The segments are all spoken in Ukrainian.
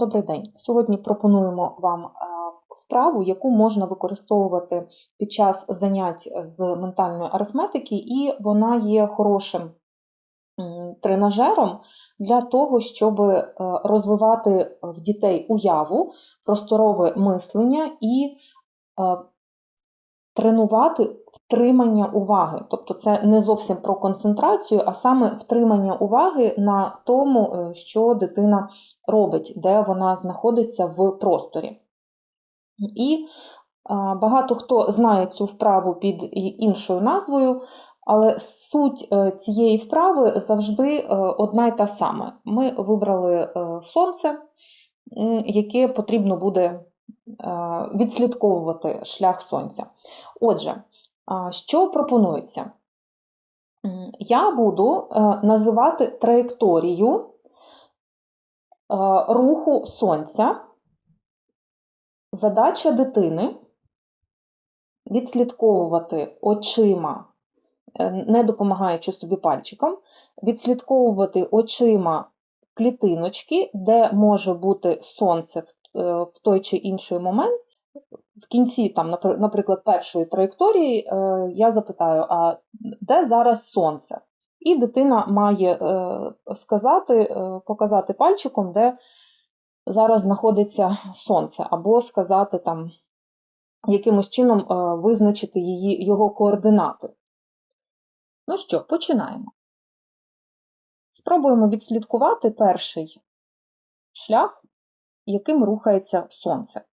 Добрий день. Сьогодні пропонуємо вам е, вправу, яку можна використовувати під час занять з ментальної арифметики, і вона є хорошим тренажером для того, щоб е, розвивати в дітей уяву, просторове мислення і е, тренувати втримання уваги. Тобто це не зовсім про концентрацію, а саме втримання уваги на тому, е, що дитина робить, де вона знаходиться в просторі. І багато хто знає цю вправу під іншою назвою, але суть е, цієї вправи завжди е, одна й та сама. Ми вибрали сонце, яке потрібно буде відслідковувати шлях сонця. Отже, що пропонується? Я буду е, називати траєкторію е, руху сонця. Задача дитини відслідковувати очима, е, не допомагаючи собі пальчиком, відслідковувати очима клітиночки, де може бути сонце в е, в той чи інший момент. В кінці, там, наприклад, першої траєкторії е, я запитаю, а де зараз сонце? І дитина має е, сказати, е, показати пальчиком, де зараз знаходиться сонце, або сказати там, якимось чином е, визначити її, його координати. Ну що, починаємо. Спробуємо відслідкувати перший шлях, яким рухається сонце.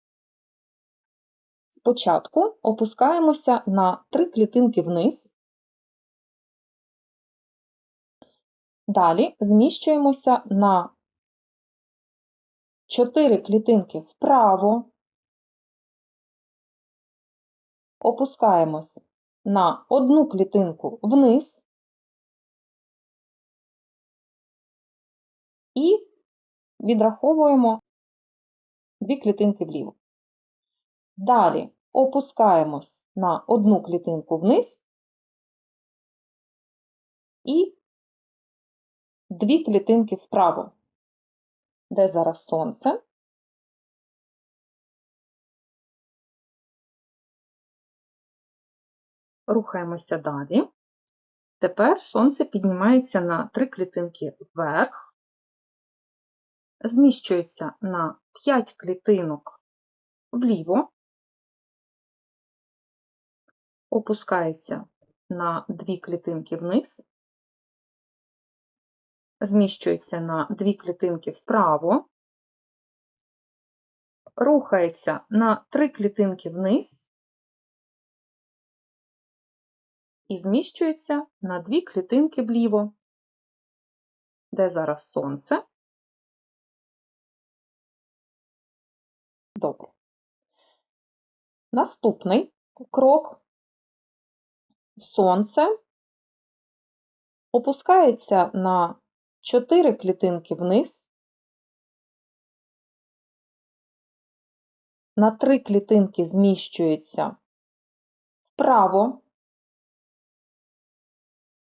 Спочатку опускаємося на три клітинки вниз. Далі зміщуємося на 4 клітинки вправо, опускаємось на одну клітинку вниз і відраховуємо дві клітинки вліво. Далі опускаємось на одну клітинку вниз і дві клітинки вправо, де зараз сонце. Рухаємося далі. Тепер сонце піднімається на три клітинки вверх, зміщується на 5 клітинок вліво, опускається на дві клітинки вниз, зміщується на дві клітинки вправо, рухається на три клітинки вниз і зміщується на дві клітинки вліво, де зараз сонце. Добре. Наступний крок. Сонце опускається на 4 клітинки вниз, на 3 клітинки зміщується вправо,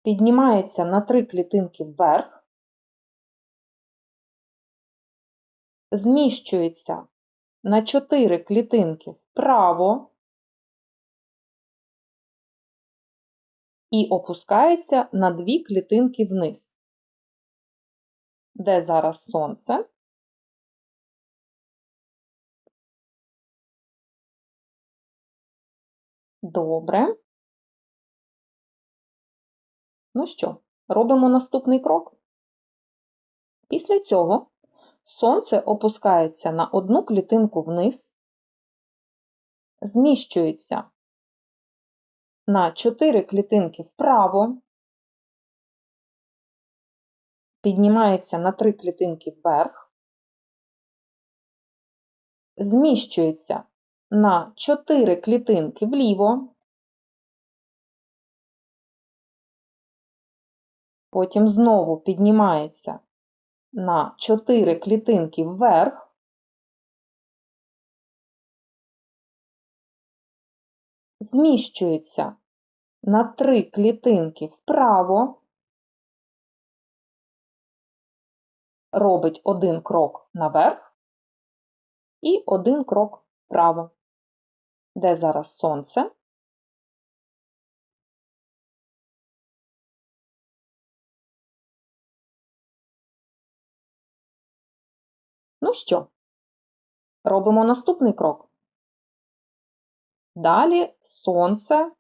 піднімається на 3 клітинки вверх, зміщується на 4 клітинки вправо і опускається на 2 клітинки вниз, де зараз сонце. Добре. Ну що, робимо наступний крок. Після цього сонце опускається на одну клітинку вниз, зміщується на 4 клітинки вправо, піднімається на 3 клітинки вверх, зміщується на 4 клітинки вліво, потім знову піднімається на 4 клітинки вверх, зміщується на 3 клітинки вправо, робить один крок наверх і один крок вправо. Де зараз сонце? Ну що, робимо наступний крок. Далі сонце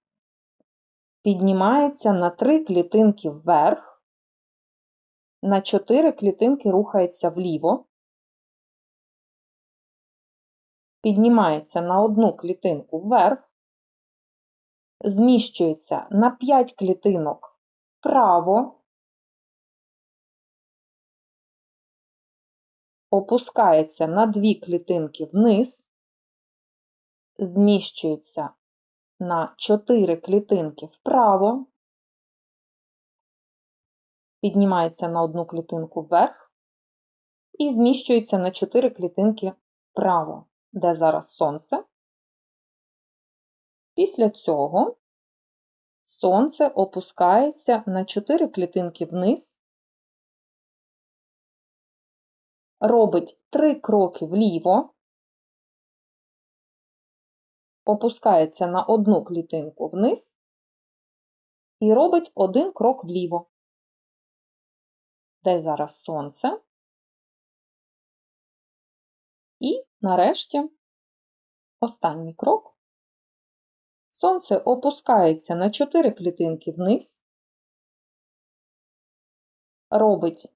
піднімається на три клітинки вверх, на чотири клітинки рухається вліво, піднімається на одну клітинку вверх, зміщується на 5 клітинок вправо, опускається на дві клітинки вниз, зміщується на 4 клітинки вправо, піднімається на одну клітинку вверх і зміщується на 4 клітинки вправо, де зараз сонце. Після цього сонце опускається на 4 клітинки вниз, робить 3 кроки вліво, опускається на одну клітинку вниз і робить один крок вліво. Де зараз сонце. І нарешті останній крок. Сонце опускається на 4 клітинки вниз, робить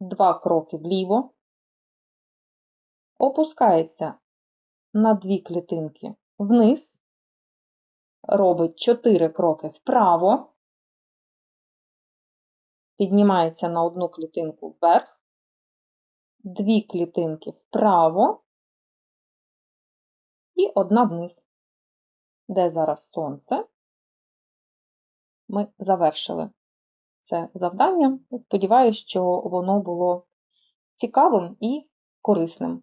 2 кроки вліво, опускається на 2 клітинки вниз, робить 4 кроки вправо, піднімається на одну клітинку вверх, 2 клітинки вправо. І одна вниз. Де зараз сонце? Ми завершили це завдання. Сподіваюся, що воно було цікавим і корисним.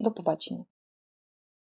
До побачення!